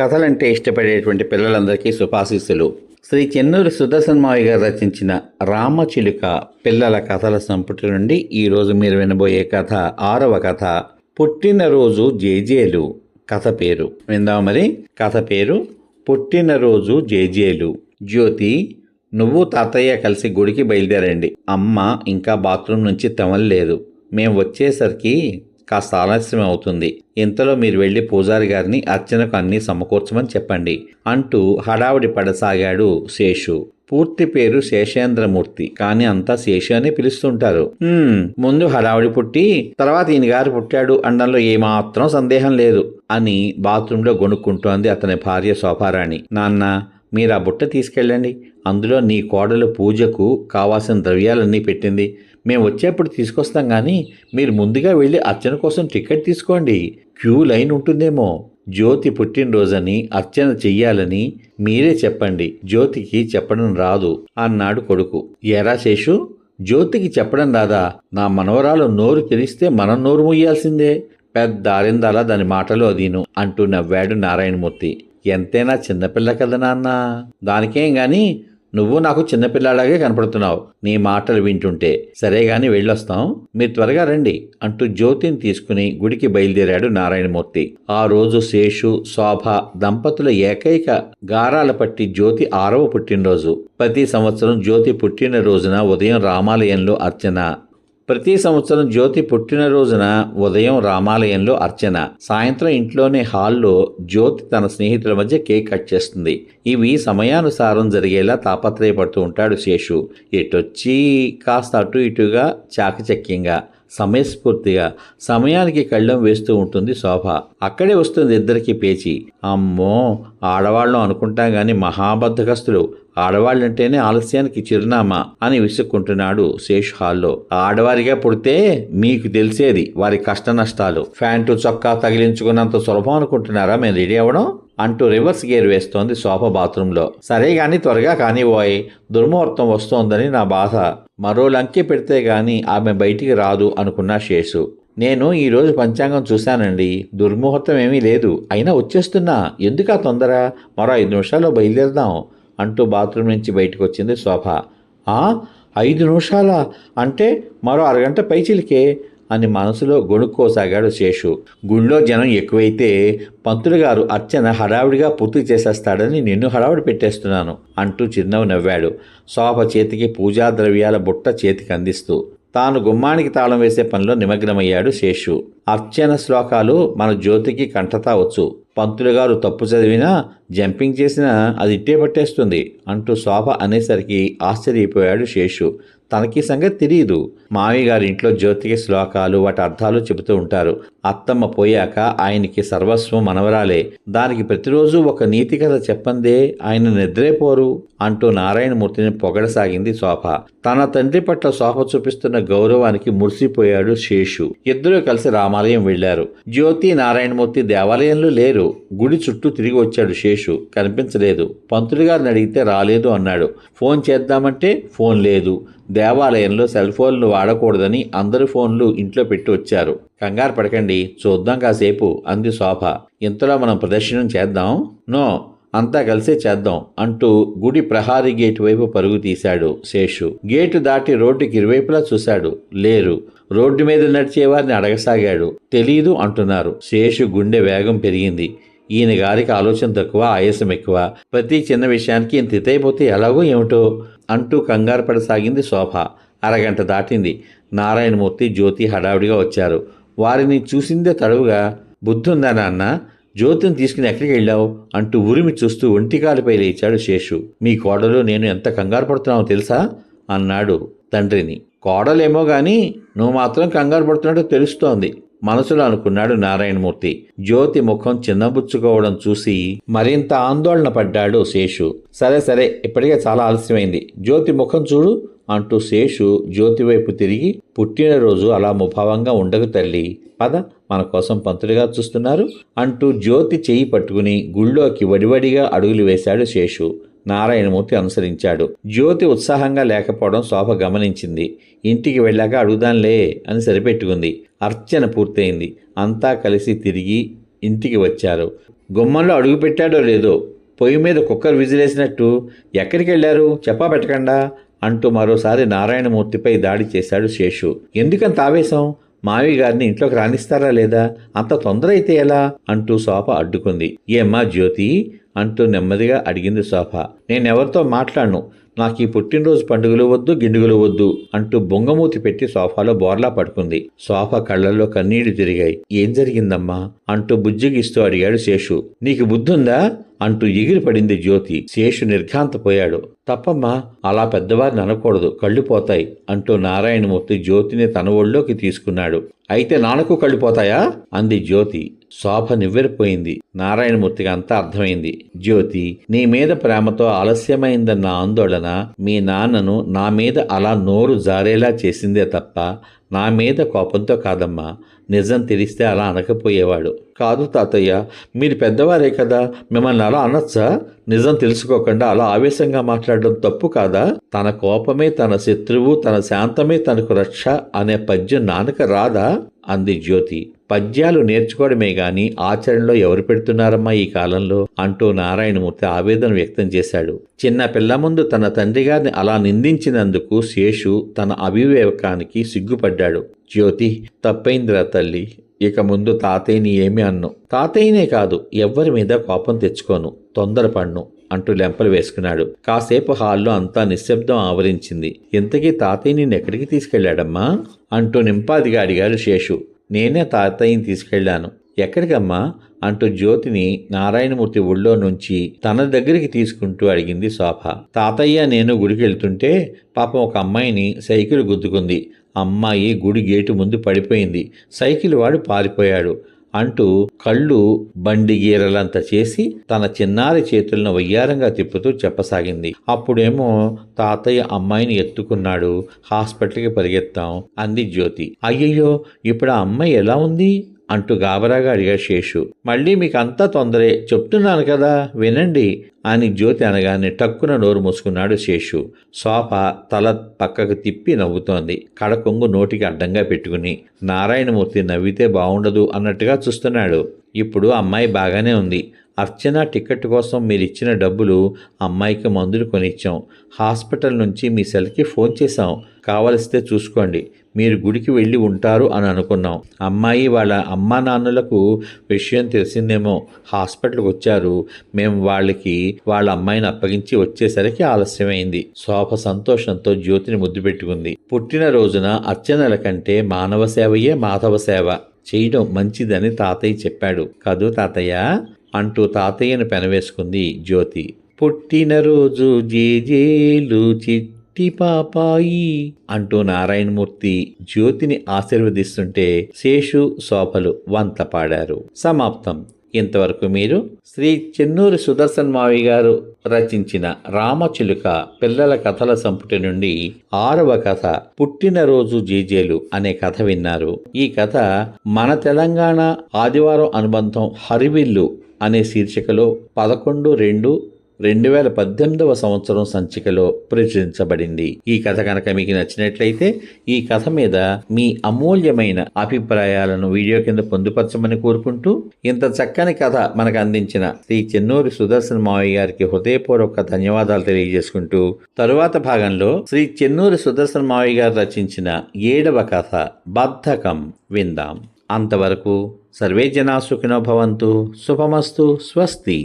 కథలంటే ఇష్టపడేటువంటి పిల్లలందరికీ శుభాశీస్సులు. శ్రీ చెన్నూరు సుదర్శన్ మావి గారు రచించిన రామచిలుక పిల్లల కథల సంపుటి నుండి ఈరోజు మీరు వినబోయే కథ ఆరవ కథ పుట్టినరోజు జేజేలు కథ పేరు. విందాం మరి. కథ పేరు పుట్టినరోజు జేజేలు. జ్యోతి నువ్వు తాతయ్య కలిసి గుడికి బయలుదేరండి. అమ్మ ఇంకా బాత్రూమ్ నుంచి తమలలేదు. మేం వచ్చేసరికి కాస్త ఆలస్యం అవుతుంది ఇంతలో మీరు వెళ్ళి పూజారి గారిని అర్చనకు అన్నీ సమకూర్చమని చెప్పండి అంటూ హడావుడి పడసాగాడు శేషు. పూర్తి పేరు శేషేంద్రమూర్తి. కానీ అంతా శేషు అని పిలుస్తుంటారు. ముందు హడావుడి పుట్టి తర్వాత ఈయన గారు పుట్టాడు అనడంలో ఏమాత్రం సందేహం లేదు అని బాత్రూంలో గొనుక్కుంటోంది అతని భార్య శోభారాణి. నాన్న మీరు ఆ బుట్ట తీసుకెళ్ళండి. అందులో నీ కోడలు పూజకు కావాల్సిన ద్రవ్యాలన్నీ పెట్టింది. మేము వచ్చేప్పుడు తీసుకొస్తాం కానీ మీరు ముందుగా వెళ్ళి అర్చన కోసం టికెట్ తీసుకోండి. క్యూ లైన్ ఉంటుందేమో. జ్యోతి పుట్టినరోజని అర్చన చెయ్యాలని మీరే చెప్పండి. జ్యోతికి చెప్పడం రాదు అన్నాడు కొడుకు. ఎరా శేషు జ్యోతికి చెప్పడం రాదా? నా మనవరాలు నోరు తెరిస్తే మనం నోరు ముయ్యాల్సిందే పెద్ద ఆరిందాల దాని మాటలు అదీను అంటూ నవ్వాడు నారాయణమూర్తి. ఎంతైనా చిన్నపిల్ల కదా నాన్న. దానికేం గాని నువ్వు నాకు చిన్నపిల్లాడాగే కనపడుతున్నావు. నీ మాటలు వింటుంటే సరేగాని వెళ్ళొస్తాం? మీరు త్వరగా రండి అంటూ జ్యోతిని తీసుకుని గుడికి బయలుదేరాడు నారాయణమూర్తి. ఆ రోజు శేషు శోభ దంపతుల ఏకైక గారాల పట్టి జ్యోతి ఆరవ పుట్టినరోజు. ప్రతి సంవత్సరం జ్యోతి పుట్టినరోజున ఉదయం రామాలయంలో అర్చన. ప్రతి సంవత్సరం జ్యోతి పుట్టినరోజున ఉదయం రామాలయంలో అర్చన. సాయంత్రం ఇంట్లోనే హాల్లో జ్యోతి తన స్నేహితుల మధ్య కేక్ కట్ చేస్తుంది. ఇవి సమయానుసారం జరిగేలా తాపత్రయపడుతూ ఉంటాడు శేషు. ఎటొచ్చి కాస్త అటు ఇటుగా చాకచక్యంగా. సమయస్ఫూర్తిగా. సమయానికి కళ్ళం వేస్తూ ఉంటుంది శోభ. అక్కడే వస్తుంది ఇద్దరికి పేచి. అమ్మో! ఆడవాళ్ళం అనుకుంటాం గాని మహాబద్ధకస్తులు. ఆడవాళ్ళంటేనే ఆలస్యానికి చిరునామా అని విసుక్కుంటున్నాడు శేష్ హాల్లో. ఆడవారిగా పుడితే మీకు తెలిసేది వారి కష్ట నష్టాలు ఫ్యాంటు చొక్కా తగిలించుకున్నంత సులభం అనుకుంటున్నారా? మేము రెడీ అవ్వడం? అంటూ రివర్స్ గేర్ వేస్తోంది సోఫా బాత్రూంలో. సరే గాని త్వరగా కానివ్వోయ్. దుర్ముహూర్తం వస్తోందని నా బాధ. మరో లంకె పెడితే గాని ఆమె బయటికి రాదు అనుకున్నా శేషు. నేను ఈరోజు పంచాంగం చూశానండి. దుర్ముహూర్తం ఏమీ లేదు. అయినా వచ్చేస్తున్నా. ఎందుకు ఆ తొందర? మరో ఐదు నిమిషాల్లో బయలుదేరదాం అంటూ బాత్రూమ్ నుంచి బయటకు వచ్చింది శోభ ఐదు నిమిషాల? అంటే మరో అరగంట పైచిలికే. అని మనసులో గొణుక్కోసాగాడు శేషు. గుళ్ళో జనం ఎక్కువైతే పంతులు గారు అర్చన హడావిడిగా పూర్తి చేసేస్తాడని నిన్ను హడావిడి పెట్టేస్తున్నాను అంటూ చిరునవ్వు నవ్వాడు. శోభ చేతికి పూజా ద్రవ్యాల బుట్ట చేతికి అందిస్తూ. తాను గుమ్మానికి తాళం వేసే పనిలో నిమగ్నమయ్యాడు శేషు. అర్చన శ్లోకాలు మన జ్యోతికి కంటతావచ్చు పంతులు గారు తప్పు చదివినా జంపింగ్ చేసినా అది ఇట్టే పట్టేస్తుంది అంటూ శోభ అనేసరికి ఆశ్చర్యపోయాడు శేషు. తనకి సంగతి తెలియదు. మావి గారి ఇంట్లో జ్యోతికి శ్లోకాలు వాటి అర్థాలు చెబుతూ ఉంటారు. అత్తమ్మ పోయాక ఆయనకి సర్వస్వం మనవరాలే. దానికి ప్రతిరోజు ఒక నీతి కథ చెప్పందే ఆయన నిద్రేపోరు అంటూ నారాయణమూర్తిని పొగడసాగింది శోభ. తన తండ్రి పట్ల శోభ చూపిస్తున్న గౌరవానికి మురిసిపోయాడు శేషు. ఇద్దరూ కలిసి రామాలయం వెళ్ళారు జ్యోతి నారాయణమూర్తి దేవాలయంలో లేరు. గుడి చుట్టూ తిరిగి వచ్చాడు శేషు. కనిపించలేదు. పంతులు గారిని అడిగితే రాలేదు అన్నాడు. ఫోన్ చేద్దామంటే ఫోన్ లేదు. దేవాలయంలో సెల్ ఫోన్లు వాడకూడదని అందరి ఫోన్లు ఇంట్లో పెట్టి వచ్చారు. కంగారు పడకండి చూద్దాం కాసేపు అంది శోభ. ఇంతలో మనం ప్రదర్శనం చేద్దాం? నో అంతా కలిసే చేద్దాం అంటూ గుడి ప్రహారీ గేటు వైపు పరుగు తీశాడు శేషు. గేటు దాటి రోడ్డుకి ఇరువైపులా చూశాడు లేరు. రోడ్డు మీద నడిచే వారిని అడగసాగాడు. తెలీదు అంటున్నారు. శేషు గుండె వేగం పెరిగింది. ఈయన గారికి ఆలోచన తక్కువ ఆయాసం ఎక్కువ. ప్రతి చిన్న విషయానికి ఇంత ఇతైపోతే ఎలాగో ఏమిటో? అంటూ కంగారు పడసాగింది శోభ. అరగంట దాటింది. నారాయణమూర్తి జ్యోతి హడావిడిగా వచ్చారు. వారిని చూసిందే తడవుగా బుద్ధుందా నాన్న? జ్యోతిని తీసుకుని ఎక్కడికి వెళ్ళావు? అంటూ ఉరిమి చూస్తూ ఒంటికాలిపై లేచాడు శేషు. మీ కోడలు నేను ఎంత కంగారు పడుతున్నావో తెలుసా? అన్నాడు తండ్రిని. కోడలేమో గాని నువ్వు మాత్రం కంగారు పడుతున్నట్టు తెలుస్తోంది. మనసులో అనుకున్నాడు నారాయణమూర్తి. జ్యోతి ముఖం చిన్నబుచ్చుకోవడం చూసి మరింత ఆందోళన పడ్డాడు శేషు. సరే సరే ఇప్పటికే చాలా ఆలస్యమైంది. జ్యోతి ముఖం చూడు అంటూ శేషు జ్యోతి వైపు తిరిగి పుట్టినరోజు అలా ముభావంగా ఉండకు తల్లి. పద మన కోసం పంతులుగా చూస్తున్నారు అంటూ జ్యోతి చేయి పట్టుకుని గుళ్ళోకి వడివడిగా అడుగులు వేశాడు శేషు. నారాయణమూర్తి అనుసరించాడు. జ్యోతి ఉత్సాహంగా లేకపోవడం శోభ గమనించింది. ఇంటికి వెళ్ళాక అడుగుదాంలే అని సరిపెట్టుకుంది. అర్చన పూర్తయింది. అంతా కలిసి తిరిగి ఇంటికి వచ్చారు. గుమ్మంలో అడుగు పెట్టాడో లేదో పొయ్యి మీద కుక్కర్ విజిలేసినట్టు ఎక్కడికి వెళ్ళారు? చెప్పా పెట్టకుండా అంటూ మరోసారి నారాయణమూర్తిపై దాడి చేశాడు శేషు. ఎందుకంత ఆవేశం? మావి గారిని ఇంట్లోకి రాణిస్తారా లేదా? అంత తొందర అయితే ఎలా? అంటూ శోభ అడ్డుకుంది. ఏమ్మా జ్యోతి అంటూ నెమ్మదిగా అడిగింది శోభ నేనెవరితో మాట్లాడను? నాకు ఈ పుట్టినరోజు పండుగలు వద్దు గిండుగులు వద్దు అంటూ బొంగమూతి పెట్టి సోఫాలో బోర్లా పడుకుంది. సోఫా కళ్ళల్లో కన్నీళ్ళు తిరిగాయి. ఏం జరిగిందమ్మా? అంటూ బుజ్జిగిస్తూ అడిగాడు శేషు. నీకు బుద్ధుందా? అంటూ ఎగిరి పడింది జ్యోతి. శేషు నిర్ఘాంతపోయాడు. తప్పమ్మా అలా పెద్దవారిని అనకూడదు. కళ్ళు పోతాయి అంటూ నారాయణమూర్తి జ్యోతిని తన ఒళ్ళోకి తీసుకున్నాడు. అయితే నాన్నకు కళ్ళు పోతాయా? అంది జ్యోతి. శోభ నివ్వెరిపోయింది నారాయణమూర్తికి అంతా అర్థమైంది. జ్యోతి నీ మీద ప్రేమతో ఆలస్యమైందన్న ఆందోళన మీ నాన్నను నా మీద అలా నోరు జారేలా చేసిందే తప్ప నా మీద కోపంతో కాదమ్మా. నిజం తెలిస్తే అలా అనకపోయేవాడు. కాదు తాతయ్య మీరు పెద్దవారే కదా మిమ్మల్ని అలా అనొచ్చా? నిజం తెలుసుకోకుండా అలా ఆవేశంగా మాట్లాడడం తప్పు కాదా? తన కోపమే తన శత్రువు తన శాంతమే తనకు రక్ష అనే పద్యం నాన్నక రాదా? అంది జ్యోతి. పద్యాలు నేర్చుకోవడమే గాని ఆచరణలో ఎవరు పెడుతున్నారమ్మా ఈ కాలంలో? అంటూ నారాయణమూర్తి ఆవేదన వ్యక్తం చేశాడు. చిన్న పిల్ల ముందు తన తండ్రి గారిని అలా నిందించినందుకు శేషు తన అవివేకానికి సిగ్గుపడ్డాడు. జ్యోతి తప్పైందిరా తల్లి ఇక ముందు తాతయ్యని ఏమి అన్ను. తాతయ్యనే కాదు ఎవ్వరి మీద కోపం తెచ్చుకోను తొందరపడ్ను. అంటూ లెంపలు వేసుకున్నాడు. కాసేపు హాల్లో అంతా నిశ్శబ్దం ఆవరించింది. ఇంతకీ తాతయ్య నిన్ను ఎక్కడికి తీసుకెళ్ళాడమ్మా అంటూ నింపాదిగా అడిగాడు శేషు. నేనే తాతయ్యని తీసుకెళ్ళాను ఎక్కడికమ్మా? అంటూ జ్యోతిని నారాయణమూర్తి ఒళ్ళో నుంచి తన దగ్గరికి తీసుకుంటూ అడిగింది శోభ. తాతయ్య నేను గుడికి వెళ్తుంటే పాపం ఒక అమ్మాయిని సైకిల్ గుద్దుకుంది. అమ్మాయి గుడి గేటు ముందు పడిపోయింది. సైకిల్ వాడు పారిపోయాడు. అంటూ కళ్ళు బండిగీరలంత చేసి తన చిన్నారి చేతులను వయ్యారంగా తిప్పుతూ చెప్పసాగింది. అప్పుడేమో తాతయ్య అమ్మాయిని ఎత్తుకున్నాడు. హాస్పిటల్కి పరిగెత్తాం అంది జ్యోతి. అయ్యయ్యో ఇప్పుడు ఆ అమ్మాయి ఎలా ఉంది? అంటూ గాబరాగా అడిగా శేషు. మళ్ళీ మీకు తొందరే. చెప్తున్నాను కదా వినండి. అని జ్యోతి అనగానే టక్కున నోరు మూసుకున్నాడు శేషు. సోఫ తల పక్కకు తిప్పి నవ్వుతోంది. కడకొంగు నోటికి అడ్డంగా పెట్టుకుని నారాయణమూర్తి నవ్వితే బాగుండదు అన్నట్టుగా చూస్తున్నాడు. ఇప్పుడు అమ్మాయి బాగానే ఉంది. అర్చన టికెట్ కోసం మీరు ఇచ్చిన డబ్బులు అమ్మాయికి మందులు కొనిచ్చాం. హాస్పిటల్ నుంచి మీ సెల్కి ఫోన్ చేశాం. కావలిస్తే చూసుకోండి. మీరు గుడికి వెళ్ళి ఉంటారు అని అనుకున్నాం. అమ్మాయి వాళ్ళ అమ్మా నాన్నలకు విషయం తెలిసిందేమో. హాస్పిటల్కి వచ్చారు. మేము వాళ్ళకి వాళ్ళ అమ్మాయిని అప్పగించి వచ్చేసరికి ఆలస్యమైంది. శోభ సంతోషంతో జ్యోతిని ముద్దు పెట్టుకుంది. పుట్టినరోజున అర్చనల కంటే మానవ సేవయే మాధవ సేవ. చేయడం మంచిదని తాతయ్య చెప్పాడు. కదూ తాతయ్య అంటూ తాతయ్యను పెనవేసుకుంది జ్యోతి. పుట్టినరోజు జేజేలు చిట్టి పాపాయి అంటూ నారాయణమూర్తి జ్యోతిని ఆశీర్వదిస్తుంటే శేషు శోభలు వంత పాడారు. సమాప్తం. ఇంతవరకు మీరు శ్రీ చెన్నూరి సుదర్శన్ మావి గారు రచించిన రామచిలుక పిల్లల కథల సంపుటి నుండి ఆరవ కథ పుట్టినరోజు జీజేలు అనే కథ విన్నారు. ఈ కథ మన తెలంగాణ ఆదివారం అనుబంధం హరివిల్లు అనే శీర్షికలో పదకొండు రెండు రెండు వేల పద్దెనిమిదవ సంవత్సరం సంచికలో ప్రచురించబడింది. ఈ కథ కనుక మీకు నచ్చినట్లయితే ఈ కథ మీద మీ అమూల్యమైన అభిప్రాయాలను వీడియో కింద పొందుపరచమని కోరుకుంటూ ఇంత చక్కని కథ మనకు అందించిన శ్రీ చెన్నూరి సుదర్శన్ మావయ్య గారికి హృదయపూర్వక ధన్యవాదాలు తెలియజేసుకుంటూ తరువాత భాగంలో శ్రీ చెన్నూరి సుదర్శన్ మావయ్య గారు రచించిన ఏడవ కథ బద్ధకం విందాం. అంతవరకు సర్వే జనా సుఖినో భవంతు. శుభమస్తు. స్వస్తి.